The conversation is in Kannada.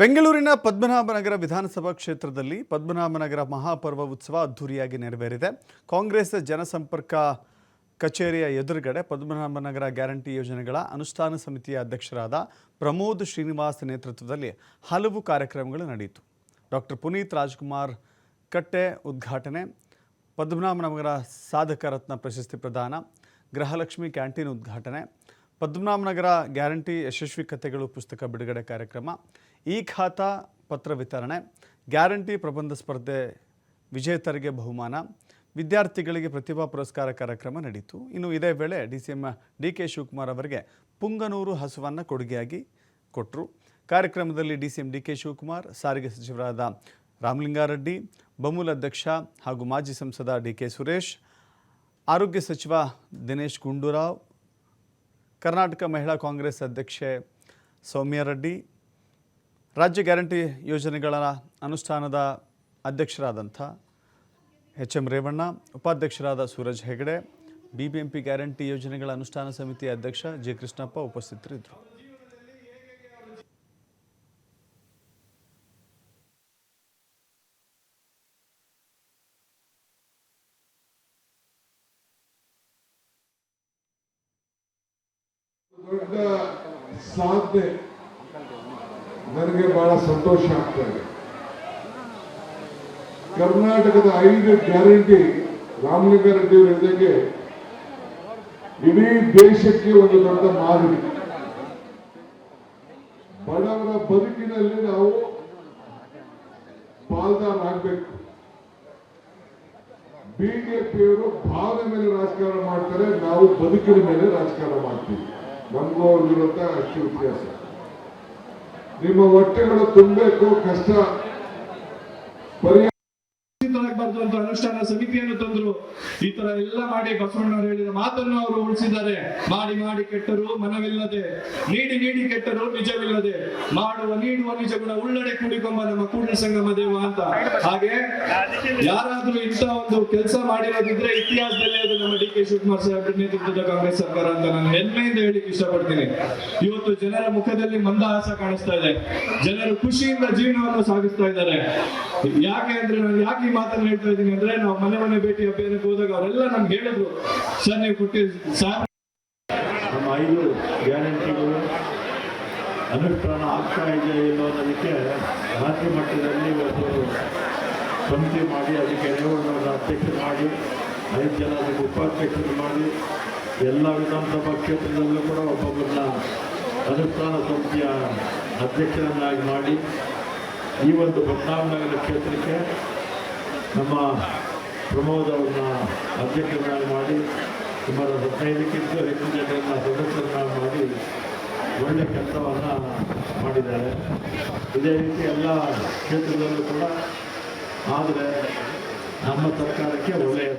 ಬೆಂಗಳೂರಿನ ಪದ್ಮನಾಭನಗರ ವಿಧಾನಸಭಾ ಕ್ಷೇತ್ರದಲ್ಲಿ ಪದ್ಮನಾಭನಗರ ಮಹಾಪರ್ವ ಉತ್ಸವ ಅದ್ಧೂರಿಯಾಗಿ ನೆರವೇರಿದೆ. ಕಾಂಗ್ರೆಸ್ ಜನಸಂಪರ್ಕ ಕಚೇರಿಯ ಎದುರುಗಡೆ ಪದ್ಮನಾಭನಗರ ಗ್ಯಾರಂಟಿ ಯೋಜನೆಗಳ ಅನುಷ್ಠಾನ ಸಮಿತಿಯ ಅಧ್ಯಕ್ಷರಾದ ಪ್ರಮೋದ್ ಶ್ರೀನಿವಾಸ್ ನೇತೃತ್ವದಲ್ಲಿ ಹಲವು ಕಾರ್ಯಕ್ರಮಗಳು ನಡೆಯಿತು. ಡಾಕ್ಟರ್ ಪುನೀತ್ ರಾಜ್ಕುಮಾರ್ ಕಟ್ಟೆ ಉದ್ಘಾಟನೆ, ಪದ್ಮನಾಭನಗರ ಸಾಧಕ ರತ್ನ ಪ್ರಶಸ್ತಿ ಪ್ರದಾನ, ಗೃಹಲಕ್ಷ್ಮಿ ಕ್ಯಾಂಟೀನ್ ಉದ್ಘಾಟನೆ ಪದ್ಮನಾಭನಗರ ಗ್ಯಾರಂಟಿ ಯಶಸ್ವಿ ಕಥೆಗಳು ಪುಸ್ತಕ ಬಿಡುಗಡೆ ಕಾರ್ಯಕ್ರಮ. ಈ ಖಾತಾ ಪತ್ರ ವಿತರಣೆ, ಗ್ಯಾರಂಟಿ ಪ್ರಬಂಧ ಸ್ಪರ್ಧೆ, ವಿಜೇತರಿಗೆ ಬಹುಮಾನ, ವಿದ್ಯಾರ್ಥಿಗಳಿಗೆ ಪ್ರತಿಭಾ ಪುರಸ್ಕಾರ ಕಾರ್ಯಕ್ರಮ ನಡೆಯಿತು ಇನ್ನು ಇದೇ ವೇಳೆ D C M D K Shivakumar ಅವರಿಗೆ ಪುಂಗನೂರು ಹಸುವನ್ನು ಕೊಡುಗೆಯಾಗಿ ಕೊಟ್ಟರು ಕಾರ್ಯಕ್ರಮದಲ್ಲಿ D C M D K Shivakumar, ಸಾರಿಗೆ ಸಚಿವರಾದ ರಾಮಲಿಂಗಾರೆಡ್ಡಿ, ಬಮೂಲ್ ಅಧ್ಯಕ್ಷ ಹಾಗೂ ಮಾಜಿ ಸಂಸದ ಡಿ ಕೆ ಸುರೇಶ್, ಆರೋಗ್ಯ ಸಚಿವ ದಿನೇಶ್ ಗುಂಡೂರಾವ್ ಕರ್ನಾಟಕ ಮಹಿಳಾ ಕಾಂಗ್ರೆಸ್ ಅಧ್ಯಕ್ಷೆ ಸೌಮ್ಯ ರೆಡ್ಡಿ ರಾಜ್ಯ ಗ್ಯಾರಂಟಿ ಯೋಜನೆಗಳ ಅನುಷ್ಠಾನದ ಅಧ್ಯಕ್ಷರಾದಂಥ ಎಚ್ ಎಂ ರೇವಣ್ಣ, ಉಪಾಧ್ಯಕ್ಷರಾದ ಸೂರಜ್ ಹೆಗಡೆ, ಬಿಬಿಎಂಪಿ ಗ್ಯಾರಂಟಿ ಯೋಜನೆಗಳ ಅನುಷ್ಠಾನ ಸಮಿತಿ ಅಧ್ಯಕ್ಷ ಜೆ ಕೃಷ್ಣಪ್ಪ ಉಪಸ್ಥಿತರಿದ್ದರು. ದೊಡ್ಡ ಸಾಧನೆ ನನಗೆ ಬಹಳ ಸಂತೋಷ ಆಗ್ತಾ ಇದೆ. ಕರ್ನಾಟಕದ ಐದು ಗ್ಯಾರಂಟಿ ರಾಮಲಿಂಗ ರೆಡ್ಡಿ ಜೊತೆಗೆ ಇಡೀ ದೇಶಕ್ಕೆ ಒಂದು ದೊಡ್ಡ ಮಾದರಿ. ಬಡವರ ಬದುಕಿನಲ್ಲಿ ನಾವು ಪಾಲ್ದಾರಾಗಬೇಕು ಬಿಜೆಪಿಯವರು ಭಾವನೆ ಮೇಲೆ ರಾಜಕಾರಣ ಮಾಡ್ತಾರೆ, ನಾವು ಬದುಕಿನ ಮೇಲೆ ರಾಜಕಾರಣ ಮಾಡ್ತೀವಿ. ನಮಗೂ ಅವ್ರಿಗಿರುವಂತ ಅಷ್ಟು ವ್ಯತ್ಯಾಸ ನಿಮ್ಮ ಹೊಟ್ಟೆಗಳು ತುಂಬಬೇಕು ಕಷ್ಟ. ಪರಿಹಾರ ಆಗಬಾರ್ದು ಅಂತ ಅನುಷ್ಠಾನ ಸಮಿತಿಯನ್ನು ತಂದ್ರು. ಈ ತರ ಎಲ್ಲ ಮಾಡಿ ಬಸವಣ್ಣವರು ಹೇಳಿದ ಮಾತನ್ನು ಅವರು ಉಳಿಸಿದ್ದಾರೆ. ಮಾಡಿ ಮಾಡಿ ಕೆಟ್ಟರು ಮನವಿಲ್ಲದೆ, ನೀಡಿ ನೀಡಿ ಕೆಟ್ಟರು ನಿಜವಿಲ್ಲದೆ, ಮಾಡುವ, ನೀಡುವ ನಿಜಗುಣ ಉಳ್ಳಡೆ ಕೂಡಿಕೊಂಬ ನಮ್ಮ ಕೂಡಲ ಸಂಗಮ ದೇವ ಅಂತ. ಹಾಗೆ ಯಾರಾದ್ರೂ ಇಂಥ ಒಂದು ಕೆಲಸ ಮಾಡಿರೋದಿದ್ರೆ ಇತಿಹಾಸದಲ್ಲಿ ಅದು ನಮ್ಮ ಡಿ ಕೆ ಶಿವಕುಮಾರ್ ಸಾಹೇಬ್ ನೇತೃತ್ವದ ಕಾಂಗ್ರೆಸ್ ಸರ್ಕಾರ ಅಂತ ನಾನು ಹೆಮ್ಮೆಯಿಂದ ಹೇಳಿಕ್ಕೆ ಇಷ್ಟಪಡ್ತೀನಿ. ಇವತ್ತು ಜನರ ಮುಖದಲ್ಲಿ ಮಂದಹಾಸ ಕಾಣಿಸ್ತಾ ಇದೆ. ಜನರು ಖುಷಿಯಿಂದ ಜೀವನವನ್ನು ಸಾಗಿಸ್ತಾ ಇದ್ದಾರೆ. ಯಾಕೆ ಅಂದ್ರೆ ನಾನು ಯಾಕೆ ಈ ಮಾತನ್ನು ಹೇಳ್ತಾ ಇದ್ದೀನಿ ಅಂದ್ರೆ ನಾವು ಮನೆ ಮನೆ ಭೇಟಿ ಅಭಿಯಾನಕ್ಕೆ ಹೋದಾಗ ಅವರೆಲ್ಲ ನಮ್ಗೆ ಹೇಳಿದ್ರು, ಸರ್, ನೀವು ಕೊಟ್ಟಿ, ಸರ್. ನಮ್ಮ ಐದು ಗ್ಯಾರಂಟಿಗಳು ಅನುಷ್ಠಾನ ಆಗ್ತಾ ಇದೆ ಇಲ್ಲೋ ಅನ್ನೋದಕ್ಕೆ ರಾಜ್ಯ ಮಟ್ಟದಲ್ಲಿ ಒಂದು ಸಮಿತಿ ಮಾಡಿ, ಅದಕ್ಕೆ ರೇವಣ್ಣವರ ಅಧ್ಯಕ್ಷ ಮಾಡಿ, ಐದು ಜನ ಅದಕ್ಕೆ ಉಪಾಧ್ಯಕ್ಷರು ಮಾಡಿ, ಎಲ್ಲ ವಿಧಾನಸಭಾ ಕ್ಷೇತ್ರದಲ್ಲೂ ಕೂಡ ಒಬ್ಬೊಬ್ಬರನ್ನ ಅನುಷ್ಠಾನ ಸಮಿತಿಯ ಅಧ್ಯಕ್ಷರನ್ನಾಗಿ ಮಾಡಿ, ಈ ಒಂದು ಪದ್ಮನಾಭನಗರ ಕ್ಷೇತ್ರಕ್ಕೆ ನಮ್ಮ ಪ್ರಮೋದ್ ಅವ್ರನ್ನ ಅಧ್ಯಕ್ಷರನ್ನಾಗಿ ಮಾಡಿ, ಸುಮಾರು ಹದಿನೈದಕ್ಕಿಂತ ಹೆಚ್ಚು ಜನರನ್ನ ಸದಸ್ಯರನ್ನಾಗಿ ಮಾಡಿ ಒಳ್ಳೆ ಕೆಲಸವನ್ನು ಮಾಡಿದ್ದಾರೆ. ಇದೇ ರೀತಿ ಎಲ್ಲ ಕ್ಷೇತ್ರದಲ್ಲೂ ಕೂಡ, ಆದರೆ ನಮ್ಮ ಸರ್ಕಾರಕ್ಕೆ ಒಳ್ಳೆಯ